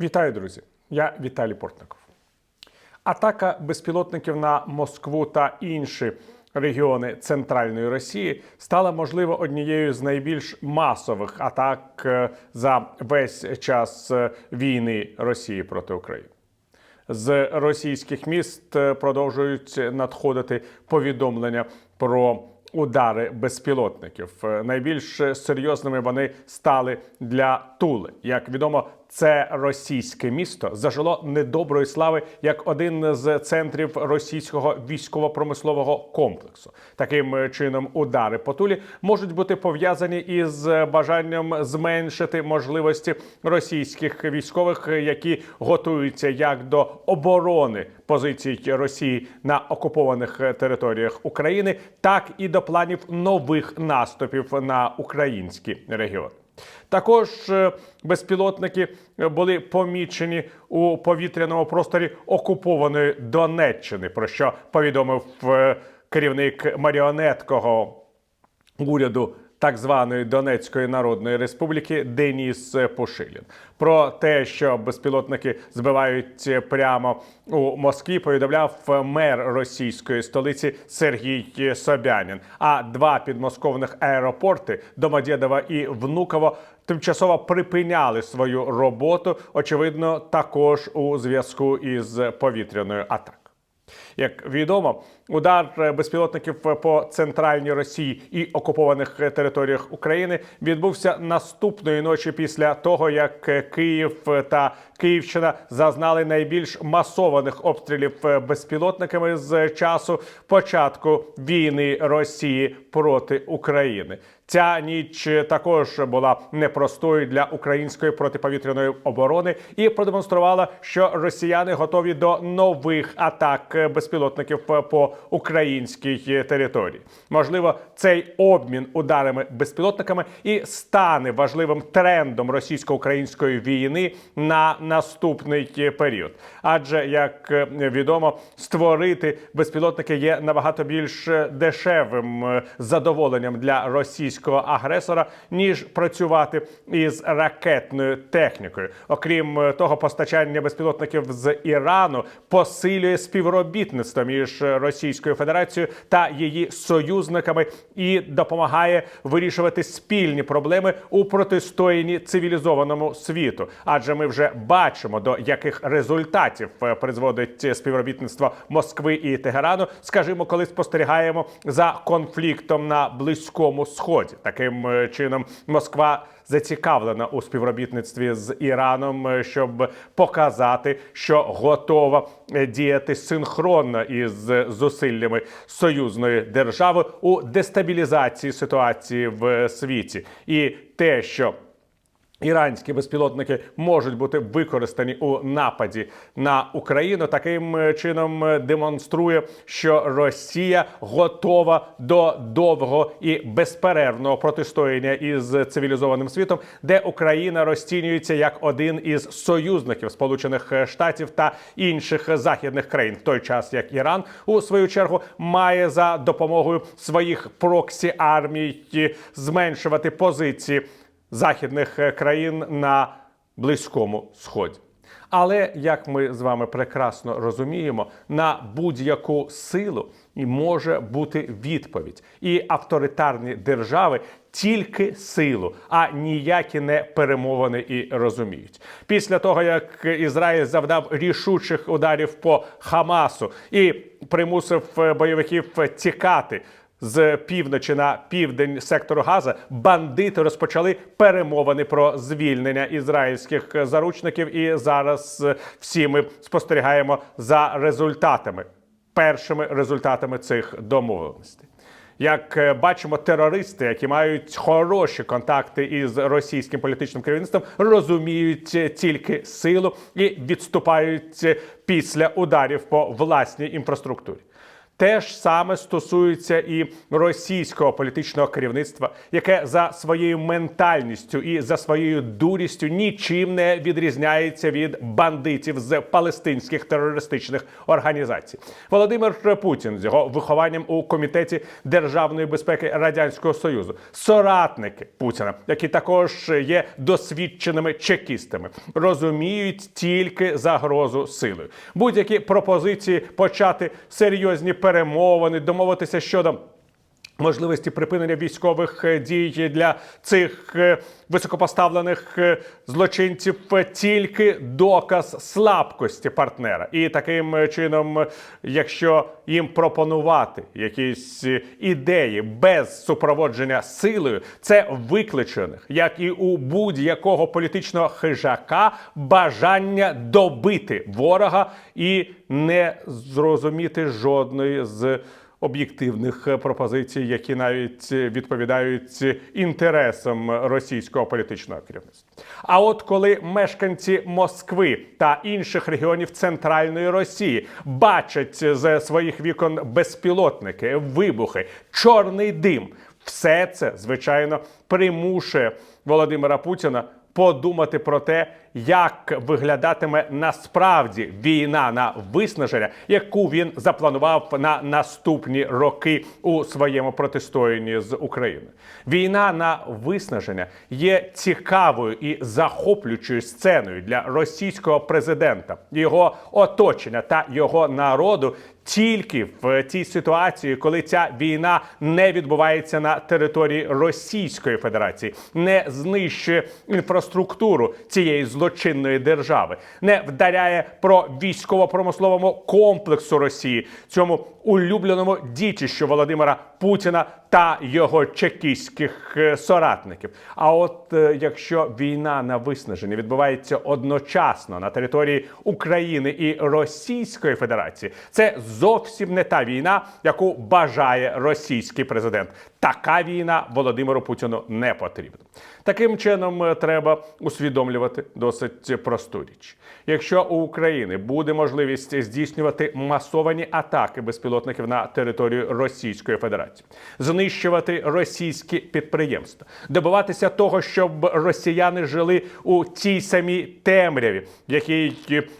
Вітаю, друзі! Я Віталій Портников. Атака безпілотників на Москву та інші регіони центральної Росії стала, можливо, однією з найбільш масових атак е, за весь час е, війни Росії проти України. З російських міст е, продовжують надходити повідомлення про удари безпілотників. Найбільш серйозними вони стали для Тули. Як відомо, це російське місто зажило недоброї слави як один з центрів російського військово-промислового комплексу. Таким чином, удари по Тулі можуть бути пов'язані із бажанням зменшити можливості російських військових, які готуються як до оборони позицій Росії на окупованих територіях України, так і до планів нових наступів на українські регіони. Також е, безпілотники е, були помічені у повітряному просторі окупованої Донеччини, про що повідомив е, керівник маріонеткого уряду так званої Донецької Народної Республіки Деніс Пушилін. Про те, що безпілотники збивають прямо у Москві, повідомляв мер російської столиці Сергій Собянін. А два підмосковних аеропорти Домодєдово і Внуково тимчасово припиняли свою роботу, очевидно, також у зв'язку із повітряною атакою. Як відомо, удар безпілотників по центральній Росії і окупованих територіях України відбувся наступної ночі після того, як Київ та Київщина зазнали найбільш масованих обстрілів безпілотниками з часу початку війни Росії проти України. Ця ніч також була непростою для української протиповітряної оборони і продемонструвала, що росіяни готові до нових атак безпілотників по українській території. Можливо, цей обмін ударами безпілотниками і стане важливим трендом російсько-української війни на наступний період. Адже як відомо, створити безпілотники є набагато більш дешевим задоволенням для російського агресора ніж працювати із ракетною технікою. Окрім того, постачання безпілотників з Ірану посилює співробітництво між Російською Федерацією та її союзниками і допомагає вирішувати спільні проблеми у протистоянні цивілізованому світу. Адже ми вже бачимо до яких результатів призводить співробітництво Москви і Тегерану. Скажімо, коли спостерігаємо за конфліктом на близькому сході. Таким е, чином Москва зацікавлена у співробітництві з Іраном, е, щоб показати, що готова е, діяти синхронно із зусиллями союзної держави у дестабілізації ситуації в світі, і те, що Іранські безпілотники можуть бути використані у нападі на Україну. Таким чином демонструє, що Росія готова до довгого і безперервного протистояння із цивілізованим світом, де Україна розцінюється як один із союзників Сполучених Штатів та інших західних країн, в той час як Іран у свою чергу має за допомогою своїх проксі армій зменшувати позиції західних країн на Близькому Сході. Але як ми з вами прекрасно розуміємо, на будь-яку силу і може бути відповідь, і авторитарні держави тільки силу, а ніякі не перемовини і розуміють. Після того як Ізраїль завдав рішучих ударів по Хамасу і примусив бойовиків тікати з півночі на південь сектору Газа бандити розпочали перемовини про звільнення ізраїльських заручників. І зараз е, всі ми спостерігаємо за результатами, першими результатами цих домовленостей. Як е, бачимо, терористи, які мають хороші контакти із російським політичним керівництвом, розуміють тільки силу і відступають після ударів по власній інфраструктурі. Те ж саме стосується і російського політичного керівництва, яке за своєю ментальністю і за своєю дурістю нічим не відрізняється від бандитів з палестинських терористичних організацій. Володимир Путін з його вихованням у комітеті державної безпеки радянського союзу, соратники Путіна, які також є досвідченими чекістами, розуміють тільки загрозу силою. Будь-які пропозиції почати серйозні перемовини, домовитися щодо. Можливості припинення військових е, дій для цих е, високопоставлених е, злочинців тільки доказ слабкості партнера. І таким чином, якщо їм пропонувати якісь ідеї без супроводження силою, це викличених, як і у будь-якого політичного хижака, бажання добити ворога і не зрозуміти жодної з об'єктивних е, пропозицій, які навіть е, відповідають інтересам російського політичного керівництва. А от коли мешканці Москви та інших регіонів центральної Росії бачать з своїх вікон безпілотники, вибухи, чорний дим, все це звичайно примушує Володимира Путіна подумати про те, як виглядатиме насправді війна на виснаження, яку він запланував на наступні роки у своєму протистоянні з Україною. Війна на виснаження є цікавою і захоплюючою сценою для російського президента, його оточення та його народу. Тільки в тій ситуації, коли ця війна не відбувається на території Російської Федерації, не знищує інфраструктуру цієї злочинної держави, не вдаряє про військово-промисловому комплексу Росії, цьому улюбленому дітищу Володимира Путіна та його чекістських е, соратників. А от е, якщо війна на виснаження відбувається одночасно на території України і Російської Федерації, це зовсім не та війна, яку бажає російський президент. Така війна Володимиру Путіну не потрібна. Таким чином е, треба усвідомлювати досить просту річ. Якщо у України буде можливість здійснювати масовані атаки безпілотників на територію Російської Федерації, знищувати російські підприємства, добиватися того, щоб росіяни жили у тій самій темряві, в якій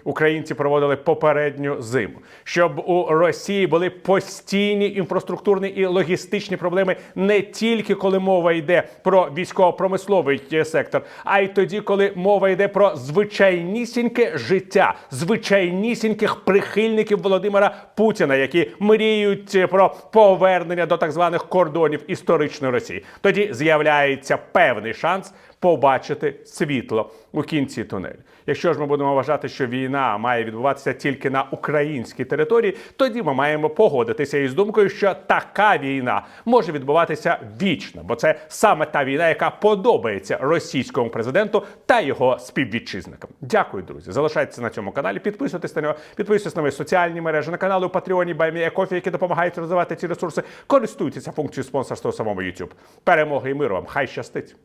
українці проводили попередню зиму, щоб у Росії були постійні інфраструктурні і логістичні проблеми не тільки коли мова йде про військово-промисловий е, сектор, а й тоді, коли мова йде про звичайнісіньке життя, звичайнісіньких прихильників Володимира Путіна, які мріють е, про повернення до так званих кордонів історичної Росії. Тоді з'являється певний шанс побачити світло у кінці тунелю. Якщо ж ми будемо вважати, що війна має відбуватися тільки на українській території, тоді ми маємо погодитися із думкою, що така війна може відбуватися вічно, бо це саме та війна, яка подобається російському президенту та його співвітчизникам. Дякую, друзі. Залишайтеся на цьому каналі, підписуйтесь на нього, підписуйтесь на мої соціальні мережі, на канали у Патреоні, Баймія Кофі, які допомагають розвивати ці ресурси. Користуйтеся функцією спонсорства у самому YouTube. Перемоги і миру вам! Хай щастить!